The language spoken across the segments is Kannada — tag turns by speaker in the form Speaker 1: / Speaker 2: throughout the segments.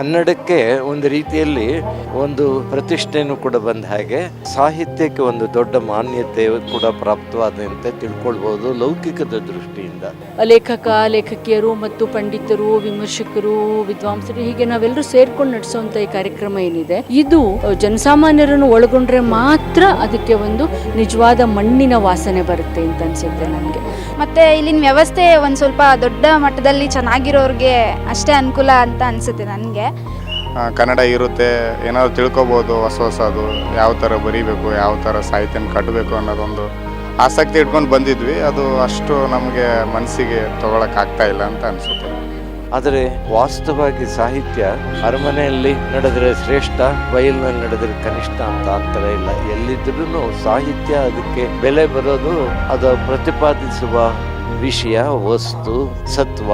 Speaker 1: ಕನ್ನಡಕ್ಕೆ ಒಂದು ರೀತಿಯಲ್ಲಿ ಒಂದು ಪ್ರತಿಷ್ಠೆಯನ್ನು ಕೂಡ ಬಂದ ಹಾಗೆ ಸಾಹಿತ್ಯಕ್ಕೆ ಒಂದು ದೊಡ್ಡ ಮಾನ್ಯತೆ ಕೂಡ ಪ್ರಾಪ್ತವಾದಂತೆ ತಿಳ್ಕೊಳ್ಬಹುದು ಲೌಕಿಕದ ದೃಷ್ಟಿಯಿಂದ.
Speaker 2: ಲೇಖಕ, ಲೇಖಕಿಯರು ಮತ್ತು ಪಂಡಿತರು, ವಿಮರ್ಶಕರು, ವಿದ್ವಾಂಸರು ಹೀಗೆ ನಾವೆಲ್ಲರೂ ಸೇರ್ಕೊಂಡು ನಡೆಸುವಂತ ಈ ಕಾರ್ಯಕ್ರಮ ಏನಿದೆ. ಇದು ಜನಸಾಮಾನ್ಯರನ್ನು ಒಳಗೊಂಡ್ರೆ ಮಾತ್ರ ಅದಕ್ಕೆ ಒಂದು ನಿಜವಾದ ಮಣ್ಣಿನ ವಾಸನೆ ಬರುತ್ತೆ ಅಂತ ಅನ್ಸುತ್ತೆ ನನಗೆ
Speaker 3: ಮತ್ತು ಇಲ್ಲಿನ ವ್ಯವಸ್ಥೆ ಒಂದು ಸ್ವಲ್ಪ ದೊಡ್ಡ ಮಟ್ಟದಲ್ಲಿ ಚೆನ್ನಾಗಿರೋರಿಗೆ ಅಷ್ಟೇ ಅನುಕೂಲ ಅಂತ ಅನಿಸುತ್ತೆ ನನಗೆ.
Speaker 4: ಕನ್ನಡ ಇರುತ್ತೆ. ಏನಾದ್ರು ತಿಳ್ಕೊಬೋದು ಹೊಸ ಹೊಸದು. ಯಾವ ಥರ ಬರೀಬೇಕು, ಯಾವ ಥರ ಸಾಹಿತ್ಯನ ಕಟ್ಟಬೇಕು ಅನ್ನೋದೊಂದು ಆಸಕ್ತಿ ಇಟ್ಕೊಂಡು ಬಂದಿದ್ವಿ. ಅದು ಅಷ್ಟು ನಮಗೆ ಮನಸ್ಸಿಗೆ ತೊಗೊಳಕ್ಕಾಗ್ತಾ ಇಲ್ಲ ಅಂತ ಅನಿಸುತ್ತೆ.
Speaker 1: ಆದರೆ ವಾಸ್ತವವಾಗಿ ಸಾಹಿತ್ಯ ಅರಮನೆಯಲ್ಲಿ ನಡೆದರೆ ಶ್ರೇಷ್ಠ, ಬಯಲಿನಲ್ಲಿ ನಡೆದರೆ ಕನಿಷ್ಠ ಅಂತ ಆಗ್ತಾ ಇಲ್ಲ. ಎಲ್ಲಿದ್ರೂ ಸಾಹಿತ್ಯ ಅದಕ್ಕೆ ಬೆಲೆ ಬರೋದು, ಅದು ಪ್ರತಿಪಾದಿಸುವ ವಿಷಯ, ವಸ್ತು, ಸತ್ವ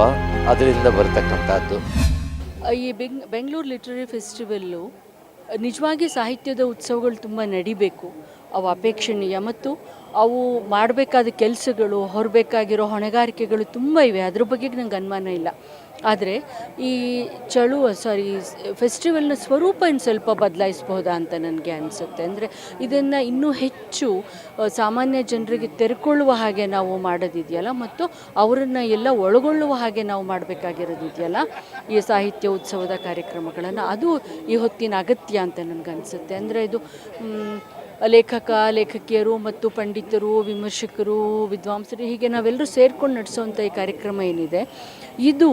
Speaker 1: ಅದರಿಂದ ಬರ್ತಕ್ಕಂಥದ್ದು.
Speaker 2: ಈ ಬೆಂಗ್, ಬೆಂಗಳೂರು ಲಿಟ್ರರಿ ಫೆಸ್ಟಿವಲ್ಲು ನಿಜವಾಗಿ ಸಾಹಿತ್ಯದ ಉತ್ಸವಗಳು ತುಂಬ ನಡಿಬೇಕು. ಅವು ಅಪೇಕ್ಷಣೀಯ ಮತ್ತು ಅವು ಮಾಡಬೇಕಾದ ಕೆಲಸಗಳು, ಹೊರಬೇಕಾಗಿರೋ ಹೊಣೆಗಾರಿಕೆಗಳು ತುಂಬ ಇವೆ. ಅದ್ರ ಬಗ್ಗೆ ನಂಗೆ ಅನುಮಾನ ಇಲ್ಲ. ಆದರೆ ಈ ಚಳುವ ಸಾರಿ ಫೆಸ್ಟಿವಲ್ನ ಸ್ವರೂಪ ಇನ್ನು ಸ್ವಲ್ಪ ಬದಲಾಯಿಸ್ಬೋದಾ ಅಂತ ನನಗೆ ಅನಿಸುತ್ತೆ. ಅಂದರೆ ಇದನ್ನು ಇನ್ನೂ ಹೆಚ್ಚು ಸಾಮಾನ್ಯ ಜನರಿಗೆ ತೆರೆಕೊಳ್ಳುವ ಹಾಗೆ ನಾವು ಮಾಡೋದಿದೆಯಲ್ಲ, ಮತ್ತು ಅವರನ್ನು ಎಲ್ಲ ಒಳಗೊಳ್ಳುವ ಹಾಗೆ ನಾವು ಮಾಡಬೇಕಾಗಿರೋದಿದೆಯಲ್ಲ, ಈ ಸಾಹಿತ್ಯ ಉತ್ಸವದ ಕಾರ್ಯಕ್ರಮಗಳನ್ನು. ಅದು ಈ ಹೊತ್ತಿನ ಅಗತ್ಯ ಅಂತ ನನಗನ್ಸುತ್ತೆ ಅಂದರೆ ಇದು ಲೇಖಕ, ಲೇಖಕಿಯರು ಮತ್ತು ಪಂಡಿತರು, ವಿಮರ್ಶಕರು, ವಿದ್ವಾಂಸರು ಹೀಗೆ ನಾವೆಲ್ಲರೂ ಸೇರ್ಕೊಂಡು ನಡೆಸುವಂಥ ಈ ಕಾರ್ಯಕ್ರಮ ಏನಿದೆ, ಇದು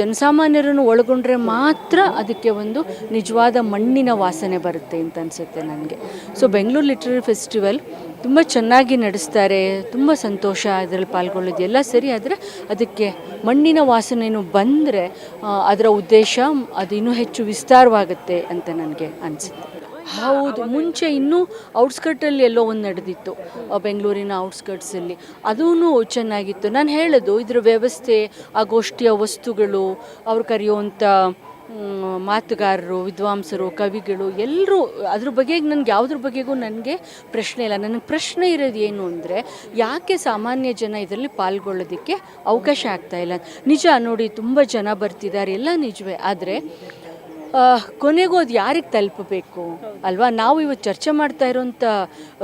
Speaker 2: ಜನಸಾಮಾನ್ಯರನ್ನು ಒಳಗೊಂಡ್ರೆ ಮಾತ್ರ ಅದಕ್ಕೆ ಒಂದು ನಿಜವಾದ ಮಣ್ಣಿನ ವಾಸನೆ ಬರುತ್ತೆ ಅಂತ ಅನಿಸುತ್ತೆ ನನಗೆ. ಸೊ ಬೆಂಗಳೂರು ಲಿಟ್ರರಿ ಫೆಸ್ಟಿವಲ್ ತುಂಬ ಚೆನ್ನಾಗಿ ನಡೆಸ್ತಾರೆ, ತುಂಬ ಸಂತೋಷ ಅದರಲ್ಲಿ ಪಾಲ್ಗೊಳ್ಳೋದು. ಎಲ್ಲ ಸರಿ, ಆದರೆ ಅದಕ್ಕೆ ಮಣ್ಣಿನ ವಾಸನೆಯೂ ಬಂದರೆ ಅದರ ಉದ್ದೇಶ ಅದು ಇನ್ನೂ ಹೆಚ್ಚು ವಿಸ್ತಾರವಾಗುತ್ತೆ ಅಂತ ನನಗೆ ಅನಿಸುತ್ತೆ. ಹೌದು. ಮುಂಚೆ ಇನ್ನೂ ಔಟ್ಸ್ಕರ್ಟಲ್ಲಿ ಎಲ್ಲೋ ಒಂದು ನಡೆದಿತ್ತು ಬೆಂಗಳೂರಿನ ಔಟ್ಸ್ಕರ್ಟ್ಸಲ್ಲಿ. ಅದೂ ಚೆನ್ನಾಗಿತ್ತು. ನಾನು ಹೇಳೋದು, ಇದರ ವ್ಯವಸ್ಥೆ, ಆ ಗೋಷ್ಠಿಯ ವಸ್ತುಗಳು, ಅವ್ರು ಕರೆಯುವಂಥ ಮಾತುಗಾರರು, ವಿದ್ವಾಂಸರು, ಕವಿಗಳು ಎಲ್ಲರೂ ಅದ್ರ ಬಗ್ಗೆ ನನಗೆ, ಯಾವುದ್ರ ಬಗ್ಗೆಗೂ ನನಗೆ ಪ್ರಶ್ನೆ ಇಲ್ಲ. ನನಗೆ ಪ್ರಶ್ನೆ ಇರೋದು ಏನು ಅಂದರೆ, ಯಾಕೆ ಸಾಮಾನ್ಯ ಜನ ಇದರಲ್ಲಿ ಪಾಲ್ಗೊಳ್ಳೋದಕ್ಕೆ ಅವಕಾಶ ಆಗ್ತಾ ಇಲ್ಲ? ನಿಜ ನೋಡಿ, ತುಂಬ ಜನ ಬರ್ತಿದ್ದಾರೆ. ಎಲ್ಲ ನಿಜವೇ. ಆದರೆ ಕೊನೆಗೂ ಅದು ಯಾರಿಗೆ ತಲುಪಬೇಕು? ಅಲ್ವಾ? ನಾವು ಇವತ್ತು ಚರ್ಚೆ ಮಾಡ್ತಾ ಇರೋಂಥ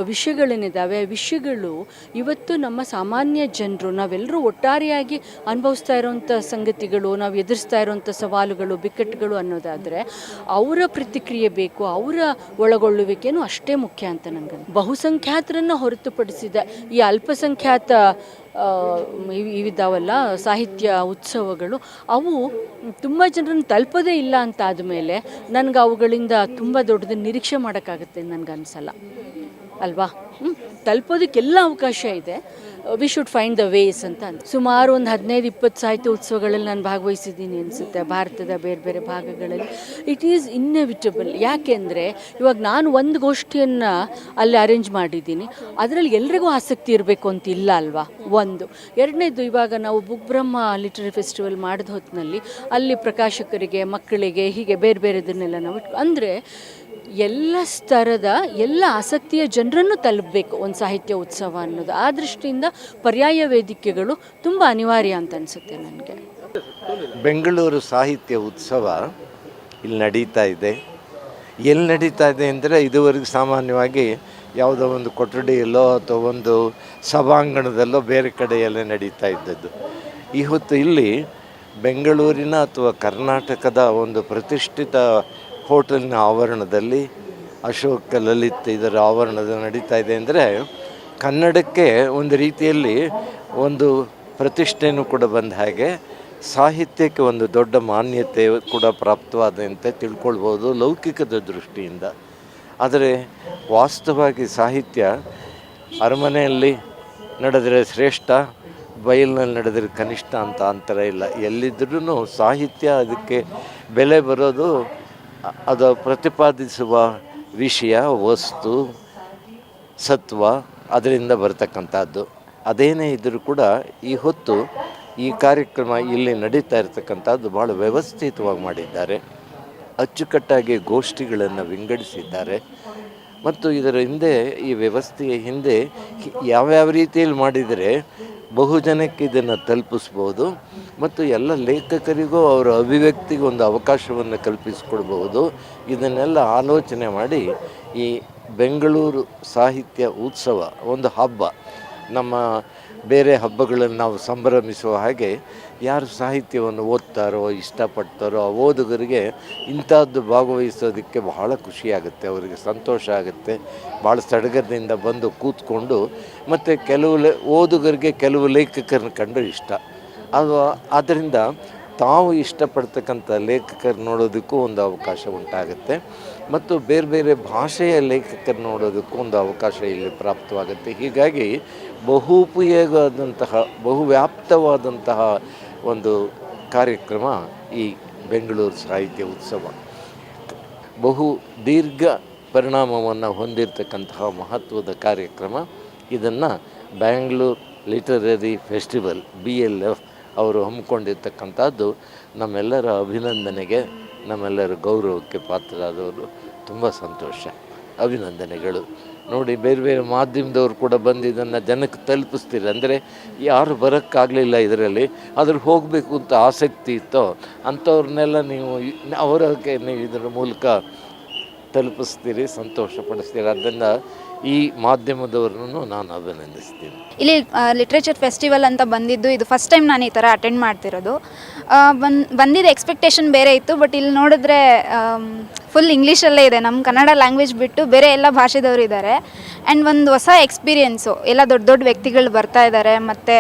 Speaker 2: ವಿಷಯಗಳೇನಿದ್ದಾವೆ ವಿಷಯಗಳು ಇವತ್ತು ನಮ್ಮ ಸಾಮಾನ್ಯ ಜನರು, ನಾವೆಲ್ಲರೂ ಒಟ್ಟಾರೆಯಾಗಿ ಅನುಭವಿಸ್ತಾ ಇರೋಂಥ ಸಂಗತಿಗಳು, ನಾವು ಎದುರಿಸ್ತಾ ಇರೋಂಥ ಸವಾಲುಗಳು, ಬಿಕ್ಕಟ್ಟುಗಳು ಅನ್ನೋದಾದರೆ ಅವರ ಪ್ರತಿಕ್ರಿಯೆ ಬೇಕು, ಅವರ ಒಳಗೊಳ್ಳುವಿಕೆನೂ ಅಷ್ಟೇ ಮುಖ್ಯ ಅಂತ ನನಗೆ ಬಹುಸಂಖ್ಯಾತರನ್ನು ಹೊರತುಪಡಿಸಿದ ಈ ಅಲ್ಪಸಂಖ್ಯಾತ ಇವಿದ್ದಾವಲ್ಲ ಸಾಹಿತ್ಯ ಉತ್ಸವಗಳು, ಅವು ತುಂಬ ಜನರನ್ನು ತಲುಪೋದೇ ಇಲ್ಲ ಅಂತ ಆದಮೇಲೆ ನನಗೆ ಅವುಗಳಿಂದ ತುಂಬ ದೊಡ್ಡದು ನಿರೀಕ್ಷೆ ಮಾಡೋಕ್ಕಾಗುತ್ತೆ ನನಗನ್ಸಲ್ಲ. ಅಲ್ವಾ? ಹ್ಞೂ ತಲುಪೋದಕ್ಕೆಲ್ಲ ಅವಕಾಶ ಇದೆ. We should find the ways ಅಂತ ಸುಮಾರು ಒಂದು ಹದಿನೈದು, ಇಪ್ಪತ್ತು ಸಾಹಿತ್ಯ ಉತ್ಸವಗಳಲ್ಲಿ ನಾನು ಭಾಗವಹಿಸಿದ್ದೀನಿ ಅನಿಸುತ್ತೆ ಭಾರತದ ಬೇರೆ ಬೇರೆ ಭಾಗಗಳಲ್ಲಿ. ಇಟ್ ಈಸ್ ಇನ್ನೆವಿಟಬಲ್ ಯಾಕೆಂದರೆ ಇವಾಗ ನಾನು ಒಂದು ಗೋಷ್ಠಿಯನ್ನು ಅಲ್ಲಿ ಅರೇಂಜ್ ಮಾಡಿದ್ದೀನಿ. ಅದರಲ್ಲಿ ಎಲ್ರಿಗೂ ಆಸಕ್ತಿ ಇರಬೇಕು ಅಂತ ಇಲ್ಲ ಅಲ್ವಾ? ಒಂದು. ಎರಡನೇದು ಇವಾಗ ನಾವು ಬುಕ್ ಬ್ರಹ್ಮ ಲಿಟ್ರರಿ ಫೆಸ್ಟಿವಲ್ ಮಾಡಿದ ಹೊತ್ತಿನಲ್ಲಿ ಅಲ್ಲಿ ಪ್ರಕಾಶಕರಿಗೆ, ಮಕ್ಕಳಿಗೆ ಹೀಗೆ ಬೇರೆ ಬೇರೆದನ್ನೆಲ್ಲ ನಾವು ಅಂದರೆ ಎಲ್ಲ ಸ್ತರದ ಎಲ್ಲ ಆಸಕ್ತಿಯ ಜನರನ್ನು ತಲುಪಬೇಕು ಒಂದು ಸಾಹಿತ್ಯ ಉತ್ಸವ ಅನ್ನೋದು. ಆ ದೃಷ್ಟಿಯಿಂದ ಪರ್ಯಾಯ ವೇದಿಕೆಗಳು ತುಂಬ ಅನಿವಾರ್ಯ ಅಂತ ಅನಿಸುತ್ತೆ ನನಗೆ.
Speaker 1: ಬೆಂಗಳೂರು ಸಾಹಿತ್ಯ ಉತ್ಸವ ಇಲ್ಲಿ ನಡೀತಾ ಇದೆ. ಎಲ್ಲಿ ನಡೀತಾ ಇದೆ ಅಂದರೆ ಇದುವರೆಗೂ ಸಾಮಾನ್ಯವಾಗಿ ಯಾವುದೋ ಒಂದು ಕೊಠಡಿಯಲ್ಲೋ ಅಥವಾ ಒಂದು ಸಭಾಂಗಣದಲ್ಲೋ ಬೇರೆ ಕಡೆಯಲ್ಲೇ ನಡೀತಾ ಇದ್ದದ್ದು. ಈ ಹೊತ್ತು ಇಲ್ಲಿ ಬೆಂಗಳೂರಿನ ಅಥವಾ ಕರ್ನಾಟಕದ ಒಂದು ಪ್ರತಿಷ್ಠಿತ ಹೋಟೆಲ್ನ ಆವರಣದಲ್ಲಿ ಅಶೋಕ ಲಲಿತ್ ಇದರ ಆವರಣದ ನಡೀತಾ ಇದೆ ಅಂದರೆ ಕನ್ನಡಕ್ಕೆ ಒಂದು ರೀತಿಯಲ್ಲಿ ಒಂದು ಪ್ರತಿಷ್ಠೆಯೂ ಕೂಡ ಬಂದ ಹಾಗೆ ಸಾಹಿತ್ಯಕ್ಕೆ ಒಂದು ದೊಡ್ಡ ಮಾನ್ಯತೆ ಕೂಡ ಪ್ರಾಪ್ತವಾದಂತೆ ತಿಳ್ಕೊಳ್ಬೋದು ಲೌಕಿಕದ ದೃಷ್ಟಿಯಿಂದ. ಆದರೆ ವಾಸ್ತವವಾಗಿ ಸಾಹಿತ್ಯ ಅರಮನೆಯಲ್ಲಿ ನಡೆದರೆ ಶ್ರೇಷ್ಠ, ಬಯಲಿನಲ್ಲಿ ನಡೆದರೆ ಕನಿಷ್ಠ ಅಂತ ಅಂತರ ಇಲ್ಲ. ಎಲ್ಲಿದ್ರೂ ಸಾಹಿತ್ಯ ಅದಕ್ಕೆ ಬೆಲೆ ಬರೋದು ಅದು ಪ್ರತಿಪಾದಿಸುವ ವಿಷಯ, ವಸ್ತು, ಸತ್ವ ಅದರಿಂದ ಬರತಕ್ಕಂಥದ್ದು. ಅದೇನೇ ಇದ್ದರೂ ಕೂಡ ಈ ಹೊತ್ತು ಈ ಕಾರ್ಯಕ್ರಮ ಇಲ್ಲಿ ನಡೀತಾ ಇರತಕ್ಕಂಥದ್ದು ಭಾಳ ವ್ಯವಸ್ಥಿತವಾಗಿ ಮಾಡಿದ್ದಾರೆ. ಅಚ್ಚುಕಟ್ಟಾಗಿ ಗೋಷ್ಠಿಗಳನ್ನು ವಿಂಗಡಿಸಿದ್ದಾರೆ. ಮತ್ತು ಇದರ ಹಿಂದೆ, ಈ ವ್ಯವಸ್ಥೆಯ ಹಿಂದೆ ಯಾವ್ಯಾವ ರೀತಿಯಲ್ಲಿ ಮಾಡಿದರೆ ಬಹುಜನಕ್ಕೆ ಇದನ್ನು ತಲುಪಿಸ್ಬೋದು ಮತ್ತು ಎಲ್ಲ ಲೇಖಕರಿಗೂ ಅವರ ಅಭಿವ್ಯಕ್ತಿಗೆ ಒಂದು ಅವಕಾಶವನ್ನು ಕಲ್ಪಿಸಿಕೊಡ್ಬೋದು. ಇದನ್ನೆಲ್ಲ ಆಲೋಚನೆ ಮಾಡಿ ಈ ಬೆಂಗಳೂರು ಸಾಹಿತ್ಯ ಉತ್ಸವ ಒಂದು ಹಬ್ಬ. ನಮ್ಮ ಬೇರೆ ಹಬ್ಬಗಳನ್ನು ನಾವು ಸಂಭ್ರಮಿಸುವ ಹಾಗೆ ಯಾರು ಸಾಹಿತ್ಯವನ್ನು ಓದ್ತಾರೋ, ಇಷ್ಟಪಡ್ತಾರೋ ಆ ಓದುಗರಿಗೆ ಇಂಥದ್ದು ಭಾಗವಹಿಸೋದಕ್ಕೆ ಬಹಳ ಖುಷಿಯಾಗುತ್ತೆ, ಅವರಿಗೆ ಸಂತೋಷ ಆಗುತ್ತೆ. ಭಾಳ ಸಡಗರದಿಂದ ಬಂದು ಕೂತ್ಕೊಂಡು ಮತ್ತು ಕೆಲವು ಓದುಗರಿಗೆ ಕೆಲವು ಲೇಖಕರನ್ನ ಕಂಡು ಇಷ್ಟ. ಅದು ಆದ್ದರಿಂದ ತಾವು ಇಷ್ಟಪಡ್ತಕ್ಕಂಥ ಲೇಖಕರು ನೋಡೋದಕ್ಕೂ ಒಂದು ಅವಕಾಶ ಉಂಟಾಗುತ್ತೆ. ಮತ್ತು ಬೇರೆ ಬೇರೆ ಭಾಷೆಯ ಲೇಖಕರು ನೋಡೋದಕ್ಕೂ ಒಂದು ಅವಕಾಶ ಇಲ್ಲಿ ಪ್ರಾಪ್ತವಾಗುತ್ತೆ. ಹೀಗಾಗಿ ಬಹುಪಯೋಗವಾದಂತಹ ಬಹುವ್ಯಾಪ್ತವಾದಂತಹ ಒಂದು ಕಾರ್ಯಕ್ರಮ ಈ ಬೆಂಗಳೂರು ಸಾಹಿತ್ಯ ಉತ್ಸವ. ಬಹು ದೀರ್ಘ ಪರಿಣಾಮವನ್ನು ಹೊಂದಿರತಕ್ಕಂತಹ ಮಹತ್ವದ ಕಾರ್ಯಕ್ರಮ. ಇದನ್ನು Bangalore literary festival, B L F ಅವರು ಹಮ್ಮಿಕೊಂಡಿರ್ತಕ್ಕಂಥದ್ದು. ನಮ್ಮೆಲ್ಲರ ಅಭಿನಂದನೆಗೆ, ನಮ್ಮೆಲ್ಲರ ಗೌರವಕ್ಕೆ ಪಾತ್ರರಾದವರು. ತುಂಬ ಸಂತೋಷ. ಅಭಿನಂದನೆಗಳು. ನೋಡಿ ಬೇರೆ ಬೇರೆ ಮಾಧ್ಯಮದವರು ಕೂಡ ಬಂದು ಇದನ್ನು ಜನಕ್ಕೆ ತಲುಪಿಸ್ತೀರಿ. ಅಂದರೆ ಯಾರು ಬರೋಕ್ಕಾಗಲಿಲ್ಲ ಇದರಲ್ಲಿ ಅದ್ರ ಹೋಗಬೇಕು ಅಂತ ಆಸಕ್ತಿ ಇತ್ತೋ, ಅಂಥವ್ರನ್ನೆಲ್ಲ ನೀವು ಅವರಕ್ಕೆ ನೀವು ಇದರ ಮೂಲಕ ತಲುಪಿಸ್ತೀರಿ, ಸಂತೋಷಪಡಿಸ್ತೀರಿ. ಅದನ್ನು ಈ ಮಾಧ್ಯಮದವರನ್ನು ನಾನು ಅಭಿನಂದಿಸ್ತೀನಿ.
Speaker 3: ಇಲ್ಲಿ ಲಿಟ್ರೇಚರ್ ಫೆಸ್ಟಿವಲ್ ಅಂತ ಬಂದಿದ್ದು, ಇದು ಫಸ್ಟ್ ಟೈಮ್ ನಾನು ಈ ಥರ ಅಟೆಂಡ್ ಮಾಡ್ತಿರೋದು. ಬಂದು, ಬಂದಿದ್ದ ಎಕ್ಸ್ಪೆಕ್ಟೇಷನ್ ಬೇರೆ ಇತ್ತು ಬಟ್ ಇಲ್ಲಿ ನೋಡಿದ್ರೆ ಫುಲ್ ಇಂಗ್ಲೀಷಲ್ಲೇ ಇದೆ. ನಮ್ಮ ಕನ್ನಡ ಲ್ಯಾಂಗ್ವೇಜ್ ಬಿಟ್ಟು ಬೇರೆ ಎಲ್ಲ ಭಾಷೆದವರು ಇದ್ದಾರೆ ಆ್ಯಂಡ್ ಒಂದು ಹೊಸ ಎಕ್ಸ್ಪೀರಿಯೆನ್ಸು ಎಲ್ಲ ದೊಡ್ಡ ದೊಡ್ಡ ವ್ಯಕ್ತಿಗಳು ಬರ್ತಾ ಇದ್ದಾರೆ ಮತ್ತು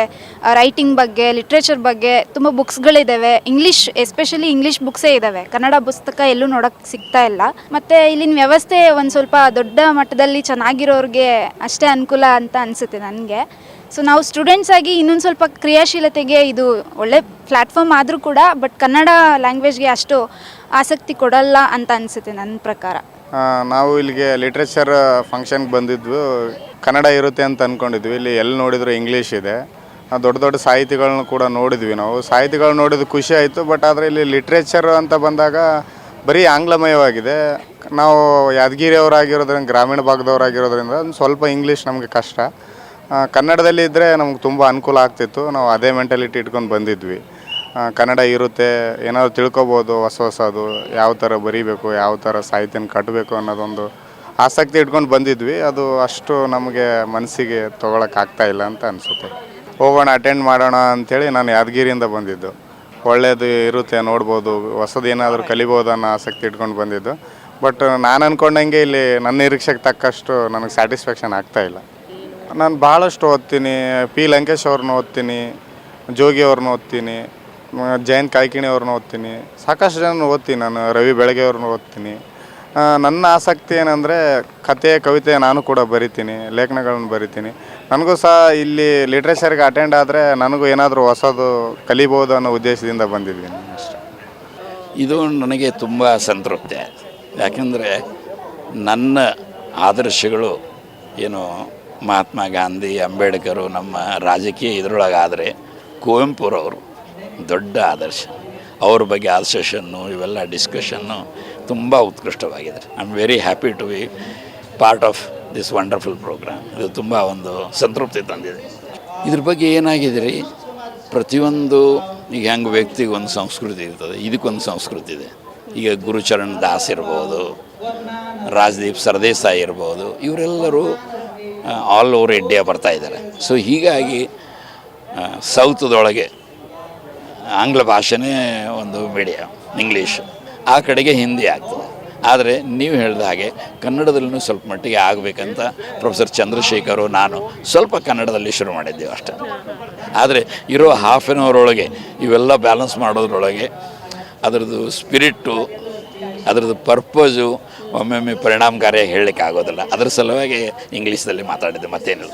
Speaker 3: ರೈಟಿಂಗ್ ಬಗ್ಗೆ ಲಿಟ್ರೇಚರ್ ಬಗ್ಗೆ ತುಂಬ ಬುಕ್ಸ್ಗಳಿದ್ದಾವೆ ಇಂಗ್ಲೀಷ್ ಎಸ್ಪೆಷಲಿ ಇಂಗ್ಲೀಷ್ ಬುಕ್ಸೇ ಇದ್ದಾವೆ ಕನ್ನಡ ಪುಸ್ತಕ ಎಲ್ಲೂ ನೋಡೋಕ್ಕೆ ಸಿಗ್ತಾ ಇಲ್ಲ. ಮತ್ತು ಇಲ್ಲಿನ ವ್ಯವಸ್ಥೆ ಒಂದು ಸ್ವಲ್ಪ ದೊಡ್ಡ ಮಟ್ಟದಲ್ಲಿ ಚೆನ್ನಾಗಿರೋರಿಗೆ ಅಷ್ಟೇ ಅನುಕೂಲ ಅಂತ ಅನಿಸುತ್ತೆ ನನಗೆ. ಸೊ ನಾವು ಸ್ಟೂಡೆಂಟ್ಸ್ ಆಗಿ ಇನ್ನೊಂದು ಸ್ವಲ್ಪ ಕ್ರಿಯಾಶೀಲತೆಗೆ ಇದು ಒಳ್ಳೆ ಪ್ಲ್ಯಾಟ್ಫಾರ್ಮ್ ಆದರೂ ಕೂಡ ಬಟ್ ಕನ್ನಡ ಲ್ಯಾಂಗ್ವೇಜ್ಗೆ ಅಷ್ಟು ಆಸಕ್ತಿ ಕೊಡಲ್ಲ ಅಂತ ಅನಿಸುತ್ತೆ ನನ್ನ ಪ್ರಕಾರ.
Speaker 4: ನಾವು ಇಲ್ಲಿಗೆ ಲಿಟ್ರೇಚರ್ ಫಂಕ್ಷನ್ಗೆ ಬಂದಿದ್ವು. ಕನ್ನಡ ಇರುತ್ತೆ ಅಂತ ಅಂದ್ಕೊಂಡಿದ್ವಿ ಇಲ್ಲಿ ಎಲ್ಲಿ ನೋಡಿದ್ರು ಇಂಗ್ಲೀಷ್ ಇದೆ. ದೊಡ್ಡ ದೊಡ್ಡ ಸಾಹಿತಿಗಳನ್ನ ಕೂಡ ನೋಡಿದ್ವಿ ನಾವು. ಸಾಹಿತಿಗಳು ನೋಡಿದ ಖುಷಿ ಆಯಿತು ಬಟ್ ಆದರೆ ಇಲ್ಲಿ ಲಿಟ್ರೇಚರ್ ಅಂತ ಬಂದಾಗ ಬರೀ ಆಂಗ್ಲಮಯವಾಗಿದೆ. ನಾವು ಯಾದಗಿರಿಯವರಾಗಿರೋದ್ರಿಂದ, ಗ್ರಾಮೀಣ ಭಾಗದವರಾಗಿರೋದ್ರಿಂದ ಸ್ವಲ್ಪ ಇಂಗ್ಲೀಷ್ ನಮಗೆ ಕಷ್ಟ. ಕನ್ನಡದಲ್ಲಿ ಇದ್ದರೆ ನಮ್ಗೆ ತುಂಬ ಅನುಕೂಲ ಆಗ್ತಿತ್ತು. ನಾವು ಅದೇ ಮೆಂಟಾಲಿಟಿ ಇಟ್ಕೊಂಡು ಬಂದಿದ್ವಿ. ಕನ್ನಡ ಇರುತ್ತೆ, ಏನಾದ್ರು ತಿಳ್ಕೊಬೋದು ಹೊಸ ಹೊಸದು, ಯಾವ ಥರ ಬರೀಬೇಕು, ಯಾವ ಥರ ಸಾಹಿತ್ಯನ ಕಟ್ಟಬೇಕು ಅನ್ನೋದೊಂದು ಆಸಕ್ತಿ ಇಟ್ಕೊಂಡು ಬಂದಿದ್ವಿ. ಅದು ಅಷ್ಟು ನಮಗೆ ಮನಸ್ಸಿಗೆ ತೊಗೊಳಕ್ಕಾಗ್ತಾ ಇಲ್ಲ ಅಂತ ಅನಿಸುತ್ತೆ. ಹೋಗೋಣ ಅಟೆಂಡ್ ಮಾಡೋಣ ಅಂಥೇಳಿ ನಾನು ಯಾದಗಿರಿಯಿಂದ ಬಂದಿದ್ದು. ಒಳ್ಳೆಯದು ಇರುತ್ತೆ, ನೋಡ್ಬೋದು, ಹೊಸದು ಏನಾದರೂ ಕಲಿಬೋದು ಅನ್ನೋ ಆಸಕ್ತಿ ಇಟ್ಕೊಂಡು ಬಂದಿದ್ದು. ಬಟ್ ನಾನು ಅಂದ್ಕೊಂಡಂಗೆ ಇಲ್ಲಿ ನನ್ನ ನಿರೀಕ್ಷೆಗೆ ತಕ್ಕಷ್ಟು ನನಗೆ ಸ್ಯಾಟಿಸ್ಫ್ಯಾಕ್ಷನ್ ಆಗ್ತಾ ಇಲ್ಲ. ನಾನು ಭಾಳಷ್ಟು ಓದ್ತೀನಿ. ಪಿ. ಲಂಕೇಶ್ ಅವ್ರನ್ನ ಓದ್ತೀನಿ. ಜೋಗಿ ಅವ್ರನ್ನ ಓದ್ತೀನಿ. ಜಯಂತ್ ಕಾಯ್ಕಿಣಿ ಅವ್ರನ್ನ ಓದ್ತೀನಿ. ಸಾಕಷ್ಟು ಜನ ಓದ್ತೀನಿ ನಾನು. ರವಿ ಬೆಳಗ್ಗೆ ಅವ್ರನ್ನ ಓದ್ತೀನಿ. ನನ್ನ ಆಸಕ್ತಿ ಏನಂದರೆ ಕತೆ, ಕವಿತೆ ನಾನು ಕೂಡ ಬರಿತೀನಿ. ಲೇಖನಗಳನ್ನು ಬರಿತೀನಿ. ನನಗೂ ಸಹ ಇಲ್ಲಿ ಲಿಟ್ರೇಚರ್ಗೆ ಅಟೆಂಡ್ ಆದರೆ ನನಗೂ ಏನಾದರೂ ಹೊಸದು ಕಲಿಬೋದು ಅನ್ನೋ ಉದ್ದೇಶದಿಂದ ಬಂದಿದ್ದೀನಿ ಅಷ್ಟೆ.
Speaker 5: ಇದು ನನಗೆ ತುಂಬ ಸಂತೃಪ್ತಿ. ಯಾಕೆಂದರೆ ನನ್ನ ಆದರ್ಶಗಳು ಏನು ಮಹಾತ್ಮ ಗಾಂಧಿ, ಅಂಬೇಡ್ಕರು ನಮ್ಮ ರಾಜಕೀಯ ಇದರೊಳಗಾದರೆ ಕುವೆಂಪುರವರು ದೊಡ್ಡ ಆದರ್ಶ. ಅವ್ರ ಬಗ್ಗೆ ಆಸೆಷನ್ನು ಇವೆಲ್ಲ ಡಿಸ್ಕಷನ್ನು ತುಂಬ ಉತ್ಕೃಷ್ಟವಾಗಿದೆ I am very happy to be part of this wonderful program ಇದು ತುಂಬ ಒಂದು ಸಂತೃಪ್ತಿ ತಂದಿದೆ. ಇದ್ರ ಬಗ್ಗೆ ಏನಾಗಿದೆ ರೀ ಪ್ರತಿಯೊಂದು, ಈಗ ಹೆಂಗೆ ವ್ಯಕ್ತಿಗೆ ಒಂದು ಸಂಸ್ಕೃತಿ ಇರ್ತದೆ, ಇದಕ್ಕೊಂದು ಸಂಸ್ಕೃತಿ ಇದೆ. ಈಗ ಗುರುಚರಣ್ ದಾಸ್ ಇರ್ಬೋದು, ರಾಜದೀಪ್ ಸರ್ದೇಸಾಯಿ ಇರ್ಬೋದು, ಇವರೆಲ್ಲರೂ ಆಲ್ ಓವರ್ ಇಂಡಿಯಾ ಬರ್ತಾ ಇದ್ದಾರೆ. ಸೊ ಹೀಗಾಗಿ ಸೌತ್ದೊಳಗೆ ಆಂಗ್ಲ ಭಾಷೆನೇ ಒಂದು ಮೀಡಿಯಾ ಇಂಗ್ಲೀಷ್ ಆ ಕಡೆಗೆ ಹಿಂದಿ ಆಗ್ತದೆ. ಆದರೆ, ನೀವು ಹೇಳಿದ ಹಾಗೆ ಕನ್ನಡದಲ್ಲೂ ಸ್ವಲ್ಪ ಮಟ್ಟಿಗೆ ಆಗಬೇಕಂತ ಪ್ರೊಫೆಸರ್ ಚಂದ್ರಶೇಖರು, ನಾನು ಸ್ವಲ್ಪ ಕನ್ನಡದಲ್ಲಿ ಶುರು ಮಾಡಿದ್ದೆವು ಅಷ್ಟೇ. ಆದರೆ, ಇರೋ ಹಾಫ್ ಆನ್ ಅವರ್ ಒಳಗೆ ಇವೆಲ್ಲ ಬ್ಯಾಲೆನ್ಸ್ ಮಾಡೋದ್ರೊಳಗೆ, ಅದರದ್ದು ಸ್ಪಿರಿಟ್ಟು ಅದರದ್ದು ಪರ್ಪಸು ಒಮ್ಮೊಮ್ಮೆ ಪರಿಣಾಮಕಾರಿಯಾಗಿ ಹೇಳಲಿಕ್ಕೆ ಆಗೋದಿಲ್ಲ. ಅದರ ಸಲುವಾಗಿ ಇಂಗ್ಲೀಷ್ದಲ್ಲಿ ಮಾತಾಡಿದ್ದೆ ಮತ್ತೇನಿಲ್ಲ.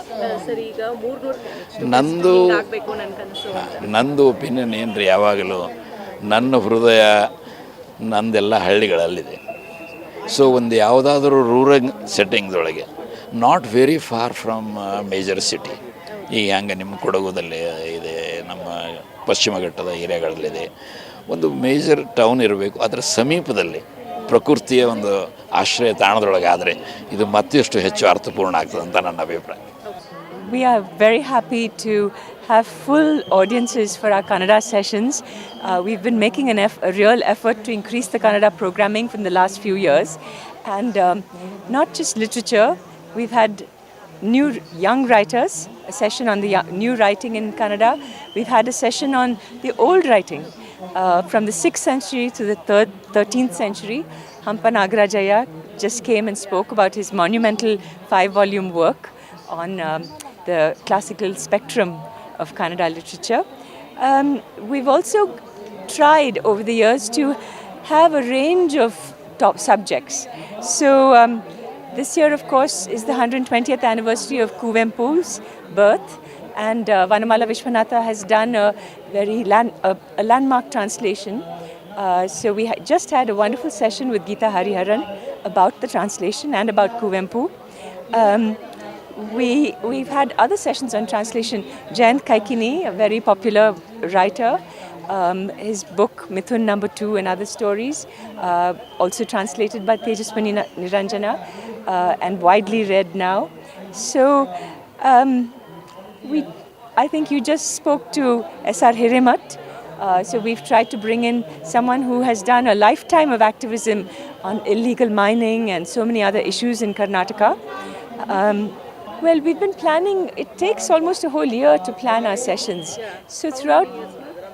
Speaker 5: ನಂದು ನಂದು ಒಪಿನಿಯನ್ ಏನು ರೀ ಯಾವಾಗಲೂ ನನ್ನ ಹೃದಯ ನಂದೆಲ್ಲ ಹಳ್ಳಿಗಳಲ್ಲಿದೆ. ಸೊ ಒಂದು ಯಾವುದಾದ್ರೂ rural ಸೆಟ್ಟಿಂಗ್ದೊಳಗೆ not very far from major city ಈಗ ಹಂಗೆ ನಿಮ್ಮ ಕೊಡಗುದಲ್ಲಿ ಇದೆ ನಮ್ಮ ಪಶ್ಚಿಮ ಘಟ್ಟದ ಏರಿಯಾಗಳಲ್ಲಿದೆ. ಒಂದು ಮೇಜರ್ ಟೌನ್ ಇರಬೇಕು ಅದರ ಸಮೀಪದಲ್ಲಿ ಪ್ರಕೃತಿಯ ಒಂದು ಆಶ್ರಯ ತಾಣದೊಳಗಾದರೆ ಇದು ಮತ್ತಷ್ಟು ಹೆಚ್ಚು ಅರ್ಥಪೂರ್ಣ ಆಗ್ತದೆ ಅಂತ ನನ್ನ ಅಭಿಪ್ರಾಯ
Speaker 6: We are very happy to have full audiences for our Kannada sessions. Uh, we've been making an eff- a real effort to increase the Kannada programming from the last few years. And um, not just literature, we've had new young writers, a session on the yo- new writing in Kannada. We've had a session on the old writing uh, from the 6th century to the third, 13th century. Hampa Nagarajaya just came and spoke about his monumental five volume work on um, the classical spectrum of Kannada literature. Um, we've also tried over the years to have a range of top subjects. So, um, this year, of course, is the 120th anniversary of Kuvempu's birth, and uh, Vanamala Vishwanatha has done a very land, a, landmark translation. Uh, so, we ha- just had a wonderful session with Geeta Hariharan about the translation and about Kuvempu. Um, we, we've had other sessions on translation. Jayant Kaikini, a very popular writer, um, his book Mithun Number Two and Other Stories, uh, also translated by Tejaswini Na- Niranjana uh, and widely read now. So um, we, I think you just spoke to S.R. Hirimat. Uh, so we've tried to bring in someone who has done a lifetime of activism on illegal mining and so many other issues in Karnataka. Um, well, we've been planning. It takes almost a whole year to plan our sessions. So throughout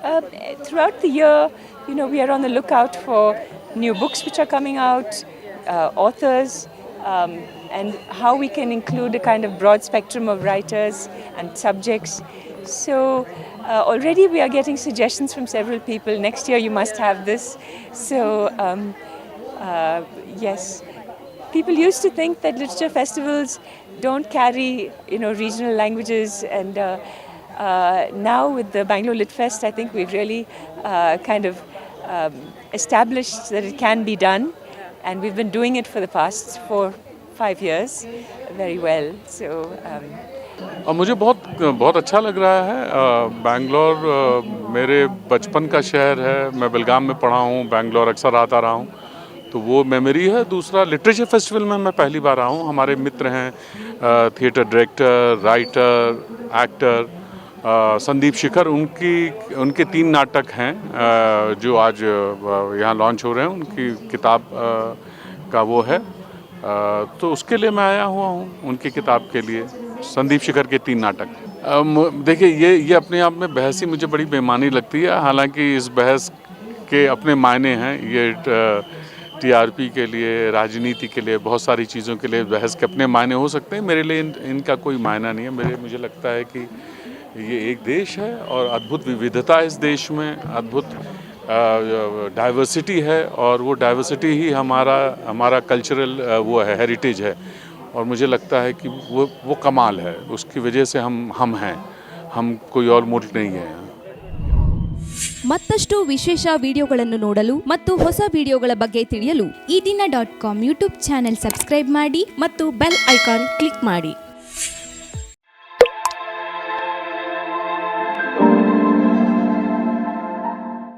Speaker 6: uh, throughout the year, you know, we are on the lookout for new books which are coming out, uh, authors, um, and how we can include a kind of broad spectrum of writers and subjects. So uh, already we are getting suggestions from several people. Next year you must have this. So um, uh, yes, people used to think that literature festivals don't carry you know regional languages and uh, uh, now with the Bangalore Lit Fest I think we've really uh, kind of um, established that it can be done and we've been doing it for the past four five years very well. So um,
Speaker 7: और मुझे बहुत बहुत अच्छा लग रहा है बैंगलोर मेरे बचपन का शहर है। मैं बेलगाम में पढ़ा हूँ बैंगलोर अक्सर आता रहा हूँ। तो वो मेमोरी है। दूसरा लिटरेचर फेस्टिवल में मैं पहली बार आया हूँ। हमारे मित्र हैं theatre director writer actor Sandeep Shikhar उनकी उनके तीन नाटक हैं जो आज यहाँ लॉन्च हो रहे हैं उनकी किताब का वो है। तो उसके लिए मैं आया हुआ हूँ उनकी किताब के लिए संदीप शिखर के तीन नाटक। देखिए ये ये अपने आप में बहस ही मुझे बड़ी बेमानी लगती है हालाँकि इस बहस के अपने मायने हैं ये टीआरपी के लिए राजनीति के लिए बहुत सारी चीज़ों के लिए बहस के अपने मायने हो सकते हैं मेरे लिए इन, इनका कोई मायना नहीं है मेरे मुझे लगता है कि ये एक देश है और अद्भुत विविधता है इस देश में अद्भुत डाइवर्सिटी है और वो डाइवर्सिटी ही हमारा हमारा कल्चरल वो है हेरिटेज है और मुझे लगता है कि वो वो कमाल है उसकी वजह से हम हम हैं हम कोई और मुल्क नहीं है
Speaker 8: ಮತ್ತಷ್ಟು ವಿಶೇಷ ವಿಡಿಯೋಗಳನ್ನು ನೋಡಲು ಮತ್ತು ಹೊಸ ವಿಡಿಯೋಗಳ ಬಗ್ಗೆ ತಿಳಿಯಲು
Speaker 9: Ee Dina dot com YouTube channel subscribe ಮಾಡಿ
Speaker 8: ಮತ್ತು ಬೆಲ್ ಐಕಾನ್ ಕ್ಲಿಕ್ ಮಾಡಿ